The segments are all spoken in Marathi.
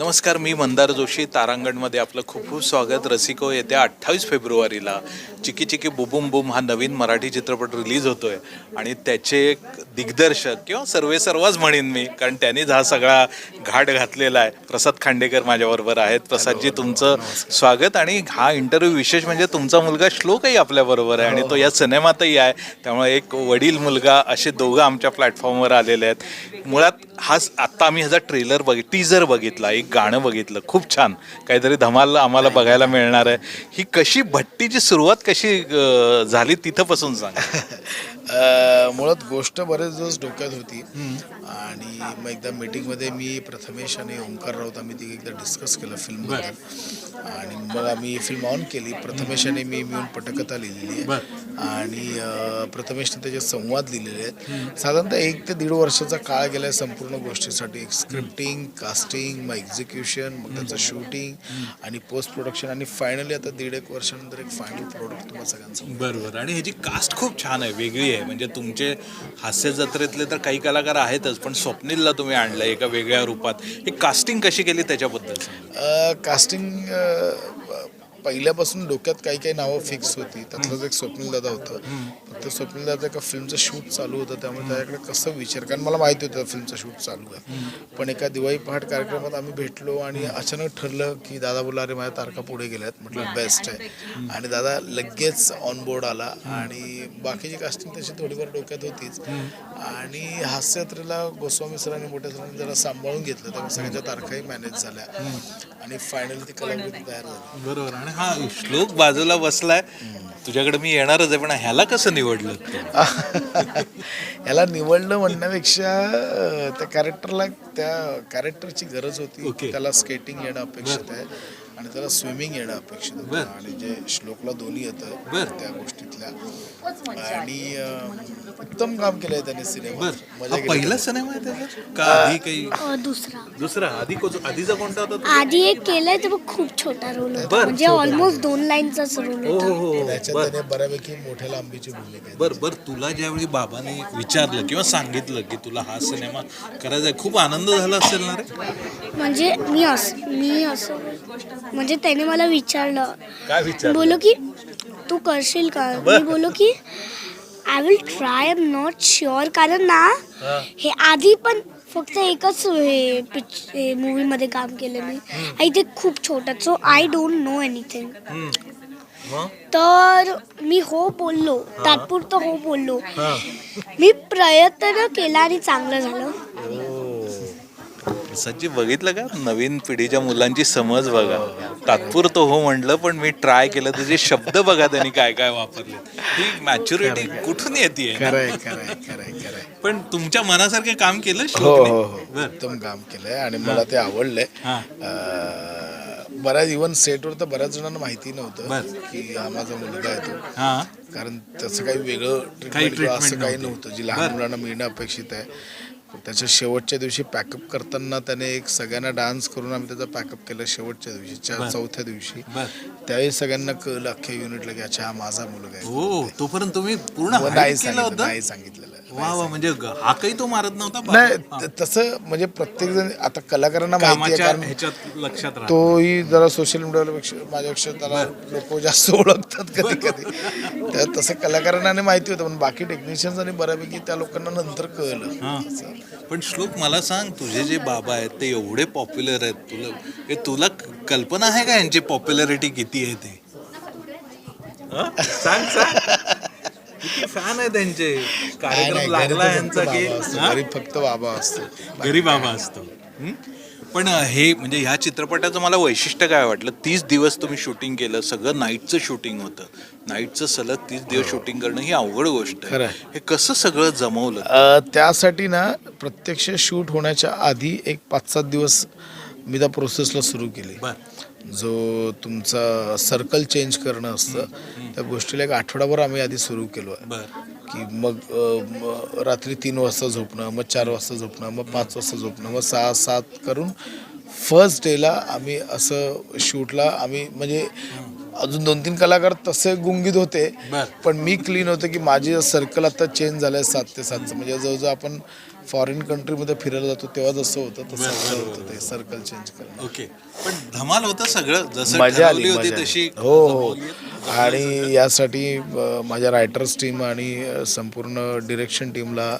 नमस्कार मी मंदार जोशी तारांगणमध्ये आपलं खूप खूप स्वागत. रसिको येत्या अठ्ठावीस फेब्रुवारीला चिकी चिकी बुबुम बुम हा नवीन मराठी चित्रपट रिलीज होतोय. आणि त्याचे एक दिग्दर्शक किंवा सर्वे सर्वच म्हणेन मी कारण त्यांनीच हा सगळा घाट घातलेला आहे. प्रसाद खांडेकर माझ्याबरोबर आहेत. प्रसादजी तुमचं स्वागत. आणि हा इंटरव्ह्यू विशेष म्हणजे तुमचा मुलगा श्लोकही आपल्याबरोबर आहे. आणि तो या सिनेमातही आहे. त्यामुळे एक वडील मुलगा असे दोघं आमच्या प्लॅटफॉर्मवर आलेले आहेत. मुळात हा आत्ता आम्ही ह्याचा ट्रेलर बघित टीजर बघितला एक गाणं बघितलं. खूप छान. काहीतरी धमाल आम्हाला बघायला मिळणार आहे. ही कशी भट्टीची सुरुवात कशी अं, झाली तिथंपासून सांग. अ, मुळात गोष्ट बरेच दिवस डोक्यात होती. आणि मग एकदा मीटिंगमध्ये मी प्रथमेश आणि ओंकार राऊत आम्ही ती एकदा डिस्कस केलं फिल्मबद्दल आणि मग आम्ही फिल्म ऑन केली. प्रथमेश आणि मी मिळून पटकथा लिहिलेली आहे. आणि अ, प्रथमेशने त्याचे संवाद लिहिलेले आहेत. साधारणतः एक ते दीड वर्षाचा काळ गेला संपूर्ण गोष्टीसाठी. स्क्रिप्टिंग कास्टिंग मग एक्झिक्युशन मग त्याचं शूटिंग आणि पोस्ट प्रोडक्शन आणि फायनली आता दीड एक वर्षानंतर एक फायनल प्रोडक्ट तुम्हाला सगळ्यांचं बरोबर. आणि ह्याची कास्ट खूप छान आहे. वेगळी आहे. म्हणजे तुमचे हास्य जत्रेतले तर काही कलाकार आहेतच पण स्वप्नीलला तुम्ही आणलं एका वेगळ्या रूपात. ही कास्टिंग कशी केली त्याच्याबद्दल कास्टिंग पहिल्यापासून डोक्यात काही काही नावं फिक्स होती. त्यातलंच एक स्वप्नील दादा होतं. फक्त स्वप्नील दादा एका फिल्मचं शूट चालू होतं. त्यामुळे त्याच्याकडे कसं विचार कारण मला माहिती होतं फिल्मचं शूट चालू आहे. पण एका दिवाळी पहाट कार्यक्रमात आम्ही भेटलो आणि अचानक ठरलं की दादा बोला अरे माझ्या तारखा पुढे गेल्यात. म्हटलं बेस्ट आहे. आणि दादा लगेच ऑन बोर्ड आला आणि बाकीची कास्टिंग तशी थोडीफार डोक्यात होतीच. आणि हास्ययात्रेला गोस्वामी सरांनी मोठ्या सरांनी जरा सांभाळून घेतलं. त्यामुळे सगळ्यांच्या तारखाही मॅनेज झाल्या. आणि फायनली ती कलाकृती तयार झाली. बरोबर. आणि हा श्लोक बाजूला बसलाय तुझ्याकडे मी येणारच आहे पण ह्याला कसं निवडलं याला निवडलं म्हणण्यापेक्षा त्या कॅरेक्टरला त्या कॅरेक्टरची गरज होती. त्याला स्केटिंग येणं अपेक्षित आहे आणि त्याला स्विमिंग येणं अपेक्षित. होतं आणि जे श्लोकला दोन्ही. येतं त्या गोष्टीतल्या आणि उत्तम काम केलंय त्याने सिनेमा. हा पहिला सिनेमा आहे त्याचा? का आधी काही? अ, दुसरा. दुसरा? आधी कोच- आधीचा कोणता होता तो? आधी एक केलंय तर मग खूप छोटा रोल होता. बर, म्हणजे ऑलमोस्ट दोन लाईनचाच रोल हो होता. हो हो त्याच्यात बर. त्याने बऱ्यापैकी मोठ्या लांबीची भूमिका आहे बर बर. तुला ज्यावेळी बाबाने विचारलं किंवा सांगितलं की तुला हा सिनेमा करायचा आहे खूप आनंद झाला असेल ना रे? म्हणजे मी असं मी असं म्हणजे त्याने मला विचारलं. काय विचार बोलो की तू करशील का? मी बोलो की I will try am not sure कारण ना हे. आधी पण फक्त एकच हे पिच मूवीमध्ये काम केलं मी. आणि ते खूप छोटं so I don't know anything तर मी हो बोललो. तात्पुरतं हो बोललो. मी प्रयत्न केला आणि चांगलं झालं. सज्जी बघितलं का? नवीन पिढीच्या मुलांची समज बघा. तात्पुरतं हो म्हटलं पण मी ट्राय केलं. तुझे शब्द बघा त्यांनी काय काय वापरले. ही मॅच्युरिटी कुठून येते पण तुमच्या मनासारखे काम केलं हो? हो हो. उत्तम काम केलंय आणि मला ते आवडलंय. बऱ्याच इव्हन सेटवर तर बऱ्याच जणांना माहिती. नव्हतं की हा माझा मुलगा आहे तो. हा. कारण त्याचं काही वेगळं ट्रीटमेंट असं काही नव्हती. जी लहान मुलांना मिळणं अपेक्षित आहे. त्याच्या शेवटच्या दिवशी पॅकअप करताना त्याने एक सगळ्यांना डान्स करून आम्ही त्याचा पॅकअप केला शेवटच्या दिवशी च्या- चौथ्या दिवशी. त्यावेळी सगळ्यांना कळलं अख्ख्या युनिटला की अच्छा हा माझा मुलगा आहे. हो तोपर्यंत तुम्ही पूर्ण नाही सांगितलं नाही वा वा म्हणजे ग- हा काही तो मारत नव्हता नाही तसं म्हणजे प्रत्येक जण आता कलाकारांना माहिती आहे कारण ह्याच्यात लक्षात तोही जरा सोशल मीडियापेक्षा माझ्यापेक्षा त्याला लोक जास्त ओळखतात कधी कधी तर तसं कलाकारांना माहिती होतं पण बाकी टेक्निशियन्स आणि बऱ्यापैकी त्या लोकांना नंतर कळलं. हा. पण श्लोक मला सांग तुझे जे बाबा आहेत ते एवढे पॉप्युलर आहेत. तुला हे तुला कल्पना आहे का यांची पॉप्युलॅरिटी किती आहे ते? हा? सांग सांग. फॅन आहे त्यांचे. कार्यक्रम लागला यांचा की बाबा असतो. हा? घरी फक्त बाबा असतो. घरी बाबा असतो. हं? पण हे म्हणजे ह्या चित्रपटाचं मला वैशिष्ट्य काय वाटलं? तीस दिवस तुम्ही शूटिंग केलं सगळं नाईटचं शूटिंग होतं. नाईटचं सलग तीस दिवस शूटिंग करणं ही अवघड गोष्ट खरं. आहे. हे कसं सगळं जमवलं? त्यासाठी ना प्रत्यक्ष शूट होण्याच्या आधी एक पाच सात दिवस मी त्या प्रोसेसला सुरू केली. बर. जो तुमचा सर्कल चेंज करणं असतं त्या गोष्टीला एक आठवडाभर आम्ही आधी सुरू केलो आहे. की मग रात्री तीन वाजता झोपणं मग चार वाजता झोपणं मग पाच वाजता झोपणं मग सहा सात करून फर्स्ट डेला आम्ही असं शूटला आम्ही म्हणजे अजून दोन तीन कलाकार तसे गुंगीत होते. पण मी क्लीन होतं की माझी सर्कल आता चेंज झालंय सात ते सातचं. म्हणजे जवळजवळ आपण फॉरेन कंट्रीमध्ये फिरायला जातो तेव्हा जसं होतं तसं होतं ते सर्कल चेंज करणं. ओके. पण धमाल होतं सगळं जसं मजा आली ठरवली होती मजा तशी. हो हो. आणि यासाठी अ, माझ्या रायटर्स टीम आणि संपूर्ण डिरेक्शन टीमला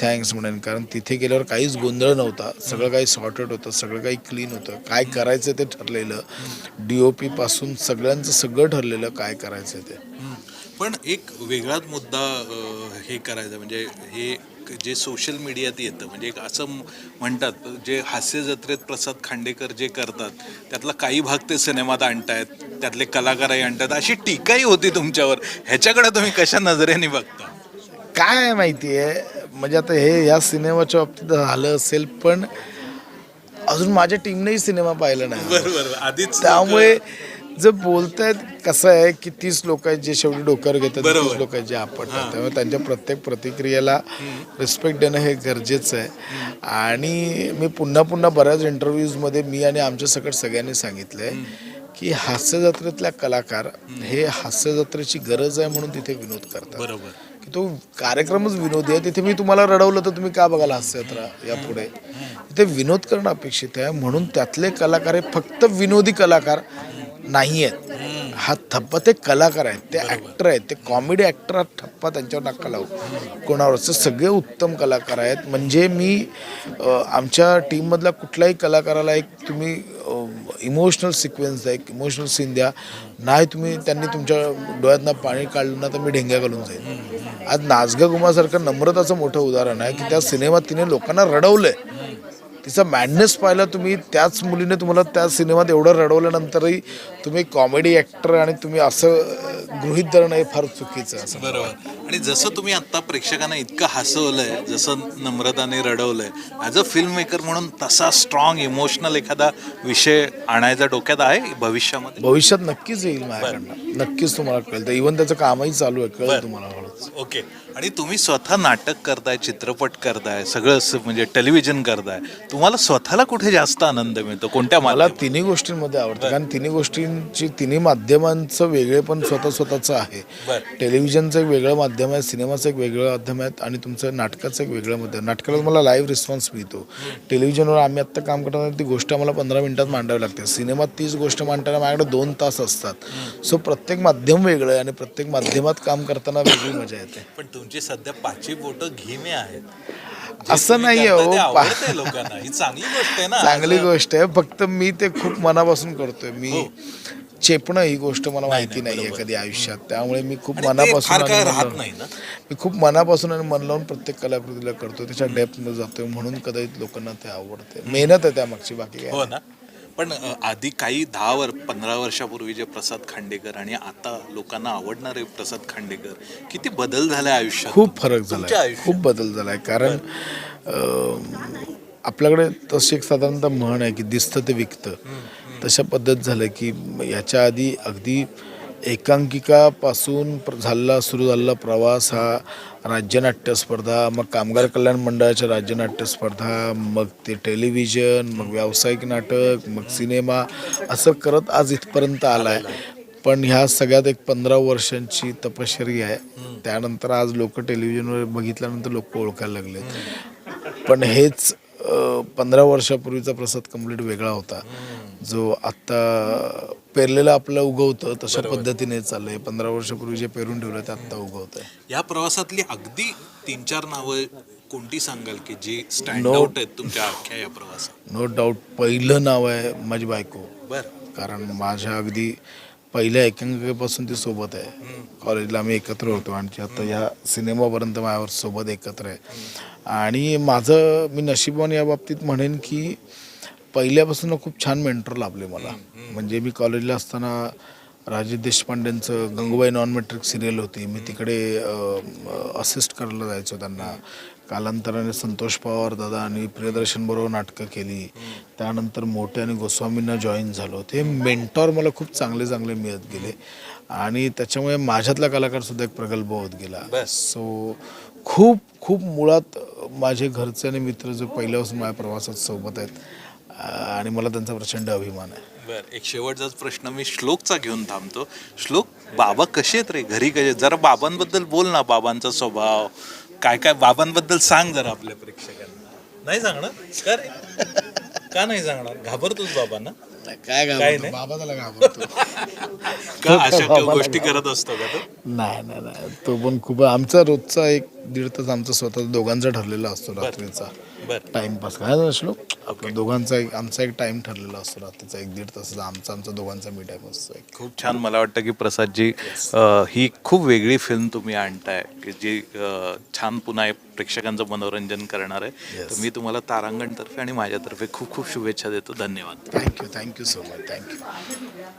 थँक्स म्हणेन. कारण तिथे गेल्यावर काहीच गोंधळ नव्हता. सगळं काही सॉर्टेड होतं सगळं काही क्लीन होतं. काय करायचं ते ठरलेलं. डी ओ पी पासून सगळ्यांचं सगळं ठरलेलं काय करायचं ते. हम्म. पण एक वेगळाच मुद्दा अं, हे करायचं म्हणजे हे जे सोशल मीडियात येतं म्हणजे एक असं म्हणतात जे हास्य जत्रेत प्रसाद खांडेकर जे करतात त्यातला काही भाग ते सिनेमात आणतायत त्यातले कलाकारही आणतात अशी टीकाही होती तुमच्यावर. ह्याच्याकडे तुम्ही कशा नजरेने बघता? काय माहिती आहे म्हणजे आता हे या सिनेमाच्या बाबतीत झालं असेल पण अजून माझ्या टीमनेही सिनेमा पाहिला नाही. बरोबर आधीच त्यामुळे जर बोलतायत कसं आहे की तीस लोक आहेत जे शेवटी डोक्यावर घेतात. तीस लोक आहेत जे आपडतात त्यामुळे त्यांच्या प्रत्येक प्रतिक्रियेला रिस्पेक्ट देणं हे गरजेचं आहे. आणि मी पुन्हा पुन्हा बऱ्याच इंटरव्ह्यूजमध्ये मी आणि आमच्या सकट सगळ्यांनी सांगितलं आहे की हास्य जत्रेतल्या कलाकार हे हास्य जत्रेची गरज आहे म्हणून तिथे विनोद करतात. बरोबर. की तो कार्यक्रमच विनोदी आहे. तिथे मी तुम्हाला रडवलं तर तुम्ही का बघाल हास्ययात्रा यापुढे? तिथे विनोद करणं अपेक्षित आहे. म्हणून त्यातले कलाकार हे फक्त विनोदी कलाकार नाही आहेत हा थप्पा ते कलाकार आहेत ते ॲक्टर आहेत ते कॉमेडी ॲक्टर थप्पा त्यांच्यावर नका लावू. कोणावरच सगळे उत्तम कलाकार आहेत. म्हणजे मी आमच्या टीममधल्या कुठल्याही कलाकाराला एक तुम्ही इमोशनल सिक्वेन्स द्या एक इमोशनल सीन द्या. नाही तुम्ही त्यांनी तुमच्या डोळ्यातनं पाणी काढलं ना तर मी ढेंग्या घालून जाईल आज नाचगा गुमासारखं नम्रताचं मोठं उदाहरण आहे की त्या सिनेमात तिने लोकांना रडवलंय. तिचा मॅडनेस पाहिला तुम्ही त्याच मुलीने तुम्हाला त्या सिनेमात एवढं रडवल्यानंतरही तुम्ही कॉमेडी ॲक्टर आणि तुम्ही असं गृहीत धरणं हे फार चुकीचं आहे. असं बरोबर. आणि जसं तुम्ही आता प्रेक्षकांना इतकं हसवलंय जसं नम्रताने रडवलंय ॲज अ फिल्म मेकर म्हणून तसा स्ट्रॉंग इमोशनल एखादा विषय आणायचा डोक्यात आहे भविष्यामध्ये? भविष्यात नक्कीच येईल माझ्याकडनं. नक्कीच तुम्हाला कळेल. तर इव्हन त्याचं कामही चालू आहे कळेल तुम्हाला ओके. आणि तुम्ही स्वतः नाटक करताय चित्रपट करताय सगळं असं म्हणजे टेलिव्हिजन करताय. तुम्हाला स्वतःला कुठे जास्त आनंद मिळतो? कोणत्या मला? तिन्ही गोष्टींमध्ये आवडतं. कारण तिन्ही गोष्टींची तिन्ही माध्यमांचं वेगळे पण स्वतः स्वतःचं आहे. बरं. टेलिव्हिजनचं एक वेगळं माध्यम आहे सिनेमाचं एक वेगळं माध्यम आहे आणि तुमचं नाटकाचं एक वेगळं माध्यम नाटकाला मला लाईव्ह रिस्पॉन्स मिळतो. टेलिव्हिजनवर आम्ही आत्ता काम करताना ती गोष्ट आम्हाला पंधरा मिनिटात मांडावी लागते. सिनेमात तीच गोष्ट मांडताना माझ्याकडे दोन तास असतात. सो प्रत्येक माध्यम वेगळं आहे आणि प्रत्येक माध्यमात काम करताना वेगळी मजा येते. पण तुमची सध्या पाचही बोट घिमे आहेत. असं करताय हो. लोकांना. ही चांगली गोष्ट आहे ना. चांगली गोष्ट आहे. फक्त मी ते खूप मनापासून करतोय. मी चेपणं ही गोष्ट मला माहिती नाहीये कधी आयुष्यात. त्यामुळे मी खूप मनापासून राहत नाही ना. मी खूप मनापासून आणि मन लावून प्रत्येक कलाकृतीला करतो त्याच्या डेप्थमध्ये जातोय. म्हणून कदाचित लोकांना ते आवडते मेहनत आहे त्यामागची. बाकी काय हो ना. पण आधी काही दहा वर पंधरा वर्षापूर्वी जे प्रसाद खांडेकर आणि आता लोकांना आवडणारे प्रसाद खांडेकर किती बदल झालाय आयुष्यात? खूप फरक झालाय. खूप बदल झालाय. कारण आपल्याकडे तशी एक साधारणतः म्हण आहे की दिसतं ते विकतं. तशा पद्धत झालं की याच्या आधी अगदी एकांकिकापासून प्र- झालेला सुरू झालेला प्रवास हा राज्यनाट्य स्पर्धा मग कामगार कल्याण मंडळाच्या राज्यनाट्य स्पर्धा मग ते टेलिव्हिजन मग व्यावसायिक नाटक मग सिनेमा असं करत आज इथपर्यंत आला आहे पण ह्या सगळ्यात एक पंधरा वर्षांची तपश्चर्या आहे. त्यानंतर आज लोक टेलिव्हिजनवर बघितल्यानंतर लोक ओळखायला लागले पण हेच पंधरा वर्षापूर्वीचा प्रसाद कंप्लीट वेगळा होता. जो आत्ता पेरलेलं आपलं उगवतं तशा पद्धतीने चाललंय. पंधरा वर्षापूर्वी जे पेरून ठेवलं ते आत्ता उगवत आहे या प्रवासातली अगदी तीन चार नावं कोणती सांगाल की जी स्टँड. आउट आहेत तुमच्या अख्ख्या या प्रवासात? नो डाऊट पहिलं नाव आहे माझी बायको. बर. कारण माझ्या अगदी पहिल्या एकांकिकेपासून ती सोबत आहे. कॉलेजला आम्ही एकत्र होतो आणि आता या सिनेमापर्यंत माझ्यावर सोबत एकत्र आहे. आणि माझं मी नशिबवान या बाबतीत म्हणेन की पहिल्यापासून खूप छान मेंटर लाभले मला. म्हणजे मी कॉलेजला असताना राजेश देशपांडेंचं गंगूबाई नॉन मेट्रिक सिरियल होती. मी तिकडे असिस्ट करायला जायचो त्यांना. कालांतराने संतोष पवार दादा आणि प्रियदर्शन बरोबर नाटकं केली. त्यानंतर मोठे आणि गोस्वामींना जॉईन झालो ते मेंटॉर मला खूप चांगले चांगले मिळत गेले. आणि त्याच्यामुळे माझ्यातला कलाकार सुद्धा एक प्रगल्भ होत गेला. सो खूप खूप मुळात माझे घरचे आणि मित्र जो पहिल्यापासून माझ्या प्रवासात सोबत आहेत आणि मला त्यांचा प्रचंड अभिमान आहे. बर एक शेवटचाच प्रश्न मी श्लोकचा घेऊन थांबतो. श्लोक बाबा कसे आहेत रे? घरी कसे? जरा बाबांबद्दल बोल ना बाबांचा स्वभाव. काय काय बाबांबद्दल सांग जरा आपल्या प्रेक्षकांना. नाही सांगणार? का रे का नाही सांगणार? घाबरतोस बाबांना? काय काय घाबरतो? नाही? बाबा त्याला घाबरतो. का अशा गोष्टी करत असतो का तू? नाही नाही नाही. तो पण खूप आमचा रोजचा एक दीड तास आमचा स्वतः दोघांचा ठरलेला असतो रात्रीचा. टाइमपास काय नसलो आपला दोघांचा एक आमचा एक टाइम ठरलेला असतो रात्रीचा. एक दीड तासाचा आमचा आमचा दोघांचा मी टाइम असतो एक. खूप छान. मला वाटतं की प्रसादजी अ, ही खूप वेगळी फिल्म तुम्ही आणताय की जी अ, छान पुन्हा एक प्रेक्षकांचं मनोरंजन करणार आहे. तर मी तुम्हाला तारांगणतर्फे आणि माझ्यातर्फे खूप खूप शुभेच्छा देतो. धन्यवाद. Thank you thank you so much thank you